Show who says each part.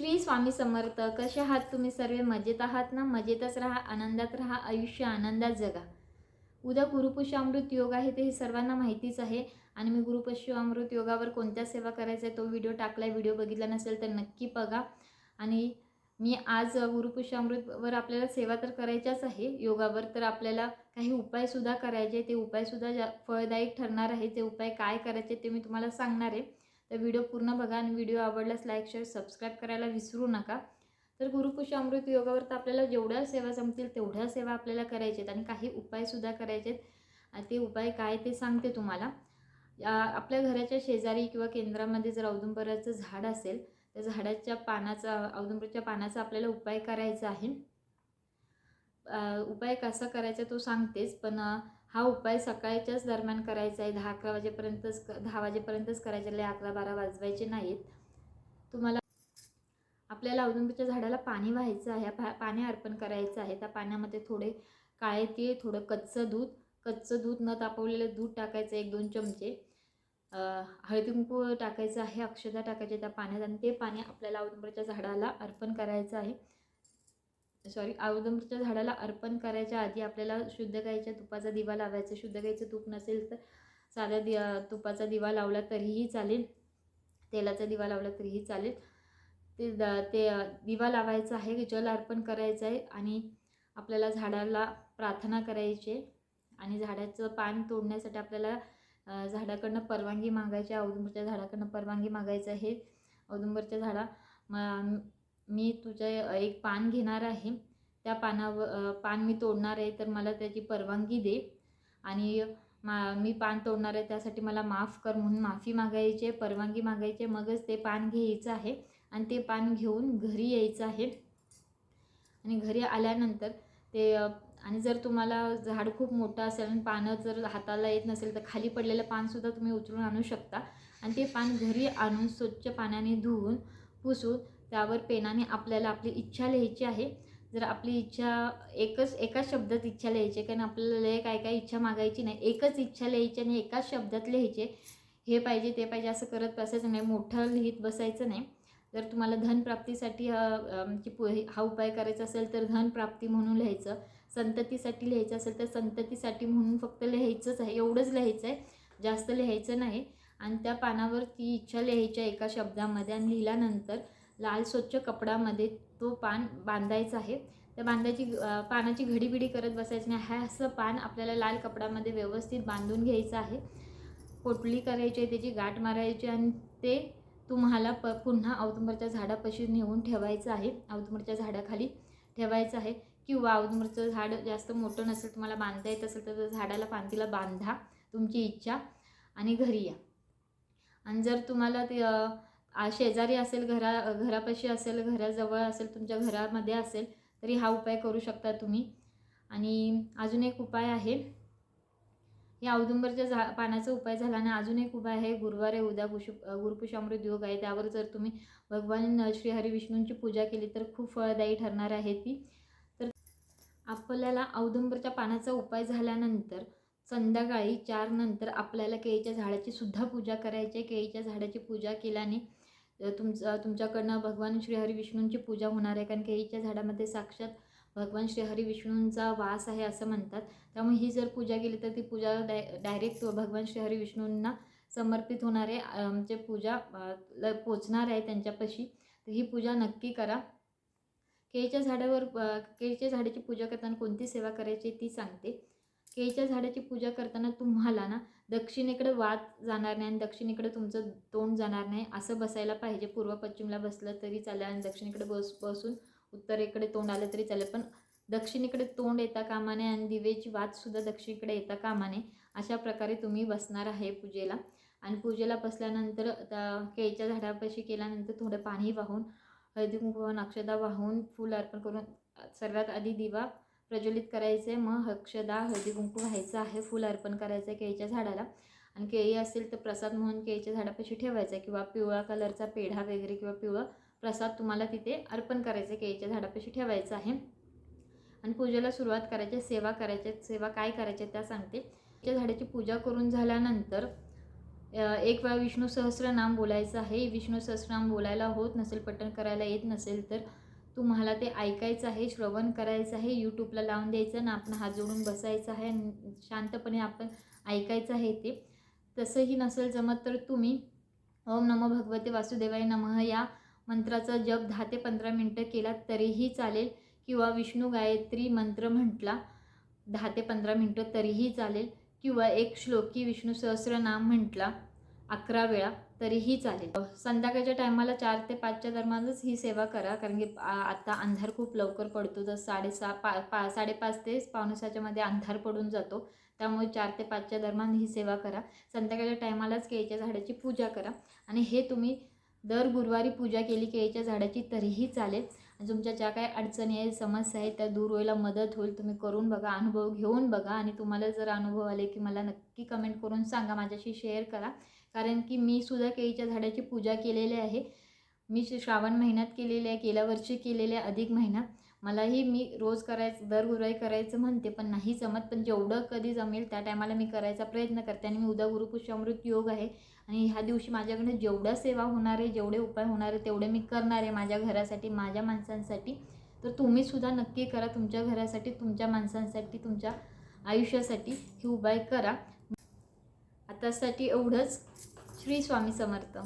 Speaker 1: श्री स्वामी समर्थ कसे आहात तुम्ही सर्व? मजेत आहात ना? मजेतच राहा आनंदात राहा आयुष्य आनंदात जगा. उद्या गुरुपुष अमृत योग आहे ते हे सर्वांना माहितीच आहे. आणि मी गुरुपुष्य अमृत योगावर कोणत्या सेवा करायचा आहे तो व्हिडिओ टाकला आहे व्हिडिओ बघितला नसेल तर नक्की बघा. आणि मी आज गुरुपुष अमृतवर आपल्याला सेवा तर करायच्याच आहे योगावर तर आपल्याला काही उपायसुद्धा करायचे ते उपायसुद्धा जा फळदायक ठरणार आहे ते उपाय काय करायचे ते मी तुम्हाला सांगणार आहे. तर व्हिडिओ पूर्ण बघा आणि व्हिडिओ आवडल्यास लाईक शेअर सबस्क्राईब करायला विसरू नका. तर गुरुकुश अमृत योगावर तर आपल्याला जेवढ्या सेवा जमतील तेवढ्या सेवा आपल्याला करायच्या आहेत आणि काही उपायसुद्धा करायचे आहेत. आणि ते उपाय काय ते सांगते तुम्हाला. आपल्या घराच्या शेजारी किंवा केंद्रामध्ये जर औदुंबराचं झाड असेल त्या झाडाच्या पानाचा औदुंबराच्या पानाचा आपल्याला उपाय करायचा आहे. उपाय कसा करायचा तो सांगतेच पण हा उपाय सकाळच्याच दरम्यान करायचा आहे. दहा अकरा वाजेपर्यंतच क- दहा वाजेपर्यंतच करायचे. लय अकरा बारा वाजवायचे नाहीत. तुम्हाला आपल्याला औदुंबीच्या झाडाला पाणी व्हायचं आहे. पा पाणी अर्पण करायचं आहे. त्या पाण्यामध्ये थोडे काळे तीळ थोडं कच्चं दूध कच्चं दूध न तापवलेलं दूध टाकायचं एक दोन चमचे. हळदी कुंकू टाकायचं आहे. अक्षता टाकायचे त्या पाण्यात आणि ते पाणी आपल्याला औदुंबरच्या झाडाला अर्पण करायचं आहे. सॉरी औदुंबरीच्या झाडाला अर्पण करायच्या आधी आपल्याला शुद्ध गाईच्या तुपाचा दिवा लावायचा. शुद्ध गाईचं तूप नसेल तर साध्या दि तुपाचा दिवा लावला तरीही चालेल. तेलाचा दिवा लावला तरीही चालेल. ते द ते दिवा लावायचा आहे जल अर्पण करायचं आहे आणि आपल्याला झाडाला प्रार्थना करायची आहे. आणि झाडाचं पान तोडण्यासाठी आपल्याला झाडाकडनं परवानगी मागायची औदुंबरच्या झाडाकडनं परवानगी मागायचं आहे. औदुंबरच्या झाडा म- मी तुझ्या एक पान घेणार आहे. त्या पानावर पान मी तोडणार आहे तर मला त्याची परवानगी दे. आणि मा मी पान तोडणार आहे त्यासाठी मला माफ कर म्हणून माफी मागायची आहे परवानगी मागायची आहे. मगच ते पान घ्यायचं आहे आणि ते पान घेऊन घरी यायचं आहे. आणि घरी आल्यानंतर ते आणि जर तुम्हाला झाड खूप मोठं असेल आणि पानं जर हाताला येत नसेल तर खाली पडलेलं पानसुद्धा तुम्ही उचलून आणू शकता. आणि ते पान घरी आणून स्वच्छ पाण्याने धुवून पुसून त्यावर पेनाने आपल्याला आपली इच्छा लिहायची आहे. जर आपली इच्छा एकच एकाच शब्दात इच्छा लिहायची आहे, कारण आपल्याला लय काय काय इच्छा मागायची नाही. एकच इच्छा लिहायची आणि एकाच शब्दात लिहायचे. हे पाहिजे ते पाहिजे असं करत बसायचं नाही. मोठं लिहित बसायचं नाही. जर तुम्हाला धनप्राप्तीसाठी हा पु- हा उपाय करायचा असेल तर धनप्राप्ती म्हणून लिहायचं. संततीसाठी लिहायचं असेल तर संततीसाठी म्हणून फक्त लिहायचंच आहे. एवढंच लिहायचं आहे. जास्त लिहायचं नाही. आणि त्या पानावर ती इच्छा लिहायच्या एका शब्दामध्ये आणि लिहिल्यानंतर लाल स्वच्छ कपडामध्ये तो पान बांधायचा आहे. त्या बांधायची पानाची घडीबिडी करत बसायचं नाही. हा असं पान आपल्याला लाल कपडामध्ये व्यवस्थित बांधून घ्यायचं आहे. पोटली करायची आहे त्याची गाठ मारायची आणि ते तुम्हाला प पुन्हा औदुंबरच्या झाडापाशी नेऊन ठेवायचं आहे. औदुंबरच्या झाडाखाली ठेवायचं आहे. किंवा औदुंबरचं झाड जास्त मोठं नसेल तुम्हाला बांधता येत असेल तर झाडाला पानतीला बांधा. तुमची इच्छा. आणि घरी या. आणि जर तुम्हाला ते आज शेजारी असेल घरा घरापाशी असेल घराजवळ असेल तुमच्या घरामध्ये असेल तरी हा उपाय करू शकता तुम्ही. आणि अजून एक उपाय आहे. या औदुंबरच्या झा पानाचा उपाय झाला आणि अजून एक उपाय आहे गुरुवार आहे उद्या गुशु गुरुपुषामृत योग आहे. त्यावर जर तुम्ही भगवान श्रीहरी विष्णूंची पूजा केली तर खूप फळदायी ठरणार आहे ती. तर आपल्याला औदुंबरच्या पानाचा उपाय झाल्यानंतर संध्याकाळी चार नंतर आपल्याला केळीच्या झाडाची सुद्धा पूजा करायची आहे. केळीच्या झाडाची पूजा केल्याने तुमचा तुमच्याकडनं भगवान श्रीहरी विष्णूंची पूजा होणार आहे. कारण केळीच्या झाडामध्ये साक्षात भगवान श्रीहरी विष्णूंचा वास आहे असं म्हणतात. त्यामुळे ही जर पूजा केली तर ती पूजा डाय डायरेक्ट भगवान श्री हरी विष्णूंना समर्पित होणार आहे. आमचे पूजा ल- पोचणार आहे त्यांच्यापाशी. तर ही पूजा नक्की करा. केळीच्या झाडावर केळीच्या झाडाची पूजा करताना कोणती सेवा करायची ती सांगते. केळीच्या झाडाची पूजा करताना तुम्हाला ना दक्षिणेकडे वात जाणार नाही आणि दक्षिणेकडे तुमचं तोंड जाणार नाही असं बसायला पाहिजे. पूर्व पश्चिमला बसलं तरी चालेल आणि दक्षिणेकडे बस बसून उत्तरेकडे तोंड आलं तरी चालेल. पण दक्षिणेकडे तोंड येता कामाने आणि दिवेची वातसुद्धा दक्षिणेकडे येता कामा नये अशा प्रकारे तुम्ही बसणार आहे पूजेला. आणि पूजेला बसल्यानंतर त्या केळीच्या झाडापाशी केल्यानंतर थोडं पाणी वाहून हळदी कुंकू वाहून अक्षदा वाहून फूल अर्पण करून सर्वात आधी दिवा प्रज्वलित करायचे मग अक्षदा हळदी कुंकू व्हायचं आहे. फूल अर्पण करायचं आहे केळीच्या झाडाला. आणि केळी असेल तर प्रसाद म्हणून केळीच्या झाडापाशी ठेवायचा आहे किंवा पिवळा कलरचा पेढा वगैरे किंवा पिवळा प्रसाद तुम्हाला तिथे अर्पण करायचे केळीच्या झाडापाशी ठेवायचं आहे. आणि पूजेला सुरुवात करायची सेवा करायच्या सेवा काय करायच्या त्या सांगते. त्या झाडाची पूजा करून झाल्यानंतर एक वेळा विष्णू सहस्रनाम बोलायचं आहे. विष्णू सहस्रनाम बोलायला होत नसेल पठण करायला येत नसेल तर तुम्हाला ते ऐकायचं आहे श्रवण करायचं आहे यूट्यूबला लावून द्यायचं ना आपण हात जोडून बसायचं आहे शांतपणे आपण ऐकायचं आहे ते. तसंही नसेल जमत तर तुम्ही ओम नमो भगवते वासुदेवाय नमः या मंत्राचा जप दहा ते पंधरा मिनटं केला तरीही चालेल किंवा विष्णू गायत्री मंत्र म्हटला दहा ते पंधरा मिनटं तरीही चालेल किंवा एक श्लोकी विष्णू सहस्रनाम म्हटला अकरा वेळा. तरीही चालेल. संध्याकाळच्या टायमाला चार ते पाचच्या दरम्यानच ही सेवा करा. कारण की आ- आता अंधार खूप लवकर पडतो. तर साडेसहा पा पा साडेपाच ते पावणेसहाच्या मध्ये अंधार पडून जातो. त्यामुळे चार ते पाचच्या दरम्यान ही सेवा करा. संध्याकाळच्या टायमालाच केळीच्या झाडाची पूजा करा. आणि हे तुम्ही दर गुरुवारी पूजा केली केळीच्या झाडाची तरीही चालेल. तुमच्या ज्या काही अडचणी आहेत समस्या आहेत त्या दूर व्हायला मदत होईल. तुम्ही करून बघा अनुभव घेऊन बघा आणि तुम्हाला जर अनुभव आले की मला नक्की कमेंट करून सांगा. माझ्याशी शेअर करा. कारण की मी सुद्धा केळीच्या झाडाची पूजा केलेली आहे. मी श्रावण महिन्यात केलेली आहे गेल्या वर्षी केलेली आहे अधिक महिना. मलाही मी रोज करायचं दर गुरुवारी करायचं म्हणते पण नाही जमत. पण जेवढं कधी जमेल त्या टायमाला मी करायचा प्रयत्न करते आणि मी उद्या गुरुपुष्यामृत योग आहे आणि ह्या दिवशी माझ्याकडनं जेवढ्या सेवा होणार आहे जेवढे उपाय होणार आहे तेवढे मी करणार आहे माझ्या घरासाठी माझ्या माणसांसाठी. तर तुम्ही सुद्धा नक्की करा तुमच्या घरासाठी तुमच्या माणसांसाठी तुमच्या आयुष्यासाठी हे उपाय करा. आतासाठी एवढंच. श्री स्वामी समर्थ.